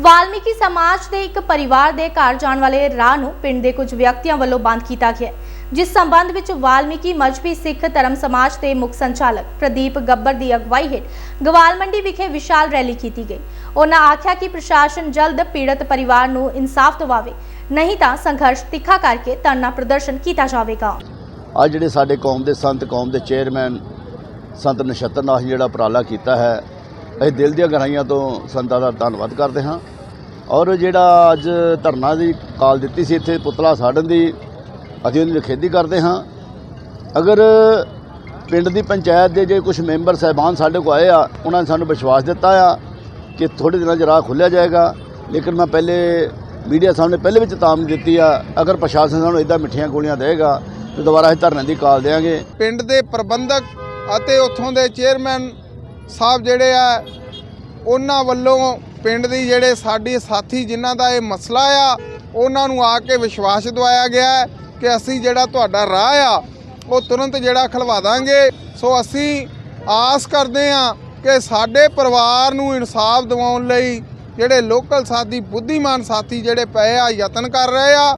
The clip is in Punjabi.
ਵਾਲਮੀਕੀ ਸਮਾਜ ਦੇ ਇੱਕ ਪਰਿਵਾਰ ਦੇ ਘਰ ਜਾਣ ਵਾਲੇ ਰਾਹ ਨੂੰ ਪਿੰਡ ਦੇ ਕੁਝ ਵਿਅਕਤੀਆਂ ਵੱਲੋਂ ਬੰਦ ਕੀਤਾ ਗਿਆ ਜਿਸ ਸੰਬੰਧ ਵਿੱਚ ਵਾਲਮੀਕੀ ਮਜਬੀ ਸਿੱਖ ਧਰਮ ਸਮਾਜ ਦੇ ਮੁੱਖ ਸੰਚਾਲਕ ਪ੍ਰਦੀਪ ਗੱਬਰ ਦੀ ਅਗਵਾਈ ਹੇਠ ਗਵਾਲ ਮੰਡੀ ਵਿਖੇ ਵਿਸ਼ਾਲ ਰੈਲੀ ਕੀਤੀ ਗਈ। ਉਹਨਾਂ ਆਖਿਆ ਕਿ ਪ੍ਰਸ਼ਾਸਨ ਜਲਦ ਪੀੜਤ ਪਰਿਵਾਰ ਨੂੰ ਇਨਸਾਫ ਦਿਵਾਵੇ, ਨਹੀਂ ਤਾਂ ਸੰਘਰਸ਼ ਤਿੱਖਾ ਕਰਕੇ ਧਰਨਾ ਪ੍ਰਦਰਸ਼ਨ ਕੀਤਾ ਜਾਵੇਗਾ। ਅੱਜ ਜਿਹੜੇ ਸਾਡੇ ਕੌਮ ਦੇ ਸੰਤ, ਕੌਮ ਦੇ ਚੇਅਰਮੈਨ, ਸੰਤ ਨਛੱਤਰ ਨਾਥ ਜਿਹੜਾ ਉਪਰਾਲਾ ਕੀਤਾ ਹੈ ਅਸੀਂ ਦਿਲ ਦੀਆਂ ਗਹਿਰਾਈਆਂ ਤੋਂ ਸੰਤਾਂ ਦਾ ਧੰਨਵਾਦ ਕਰਦੇ ਹਾਂ। ਔਰ ਜਿਹੜਾ ਅੱਜ ਧਰਨਾ ਦੀ ਕਾਲ ਦਿੱਤੀ ਸੀ, ਇੱਥੇ ਪੁਤਲਾ ਸਾੜਨ ਦੀ, ਅਸੀਂ ਉਹਦੀ ਨਿਖੇਧੀ ਕਰਦੇ ਹਾਂ। ਅਗਰ ਪਿੰਡ ਦੀ ਪੰਚਾਇਤ ਦੇ ਜੇ ਕੁਝ ਮੈਂਬਰ ਸਹਿਬਾਨ ਸਾਡੇ ਕੋਲ ਆਏ ਆ, ਉਹਨਾਂ ਨੇ ਸਾਨੂੰ ਵਿਸ਼ਵਾਸ ਦਿੱਤਾ ਆ ਕਿ ਥੋੜੇ ਦਿਨਾਂ 'ਚ ਰਾਹ ਖੁੱਲਿਆ ਜਾਏਗਾ। ਲੇਕਿਨ ਮੈਂ ਪਹਿਲੇ ਮੀਡੀਆ ਸਾਹਮਣੇ ਪਹਿਲੇ ਵੀ ਚੇਤਾਵਨੀ ਦਿੱਤੀ ਆ, ਅਗਰ ਪ੍ਰਸ਼ਾਸਨ ਸਾਨੂੰ ਇਦਾਂ ਮਿੱਠੀਆਂ ਗੋਲੀਆਂ ਦੇਗਾ ਤੇ ਦੁਬਾਰਾ ਅਸੀਂ ਧਰਨੇ ਦੀ ਕਾਲ ਦੇਵਾਂਗੇ ਪਿੰਡ ਦੇ ਪ੍ਰਬੰਧਕ ਅਤੇ ਉੱਥੋਂ ਦੇ ਚੇਅਰਮੈਨ ਸਾਹਿਬ ਜਿਹੜੇ ਆ, ਉਹਨਾਂ ਵੱਲੋਂ ਪਿੰਡ ਦੀ ਜਿਹੜੇ ਸਾਡੇ ਸਾਥੀ ਜਿਨ੍ਹਾਂ ਦਾ ਇਹ ਮਸਲਾ ਆ, ਉਹਨਾਂ ਨੂੰ ਆ ਕੇ ਵਿਸ਼ਵਾਸ ਦਿਵਾਇਆ ਗਿਆ ਕਿ ਅਸੀਂ ਜਿਹੜਾ ਤੁਹਾਡਾ ਰਾਹ ਆ, ਉਹ ਤੁਰੰਤ ਜਿਹੜਾ ਖਲਵਾ ਦਾਂਗੇ। ਸੋ ਅਸੀਂ ਆਸ ਕਰਦੇ ਆ ਕਿ ਸਾਡੇ ਪਰਿਵਾਰ ਨੂੰ ਇਨਸਾਫ ਦਿਵਾਉਣ ਲਈ ਜਿਹੜੇ ਲੋਕਲ ਸਾਥੀ, ਬੁੱਧੀਮਾਨ ਸਾਥੀ ਜਿਹੜੇ ਪਏ ਆ, ਯਤਨ ਕਰ ਰਹੇ ਆ।